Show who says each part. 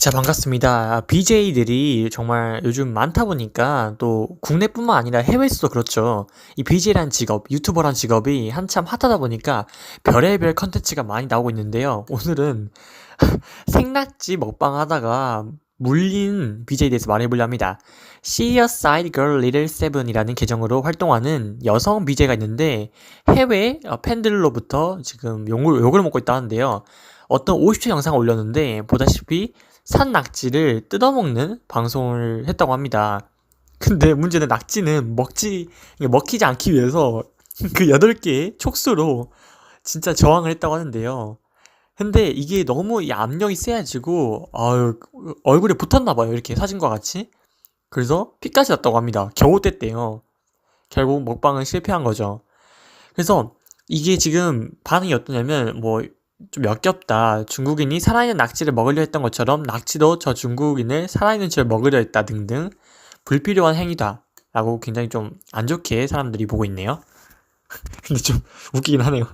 Speaker 1: 자, 반갑습니다. BJ들이 정말 요즘 많다 보니까 또 국내뿐만 아니라 해외에서도 그렇죠. 이 BJ란 직업, 유튜버란 직업이 한참 핫하다 보니까 별의별 컨텐츠가 많이 나오고 있는데요. 오늘은 생낙지 먹방 하다가 물린 BJ에 대해서 말해보려 합니다. Serious Side Girl Little Seven이라는 계정으로 활동하는 여성 BJ가 있는데 해외 어, 팬들로부터 지금 욕을, 욕을 먹고 있다는데요. 어떤 50초 영상을 올렸는데 보다시피 산 낙지를 뜯어먹는 방송을 했다고 합니다. 근데 문제는 낙지는 먹지, 먹히지 않기 위해서 그 8개의 촉수로 진짜 저항을 했다고 하는데요. 근데 이게 너무 이 압력이 세가지고, 아유, 얼굴에 붙었나 봐요. 이렇게 사진과 같이. 그래서 피까지 났다고 합니다. 겨우 뗐대요. 결국 먹방은 실패한 거죠. 그래서 이게 지금 반응이 어떠냐면, 뭐, 좀 역겹다. 중국인이 살아있는 낙지를 먹으려 했던 것처럼 낙지도 저 중국인을 살아있는 채로 먹으려 했다 등등 불필요한 행위다. 라고 굉장히 좀 안 좋게 사람들이 보고 있네요. 근데 좀 웃기긴 하네요.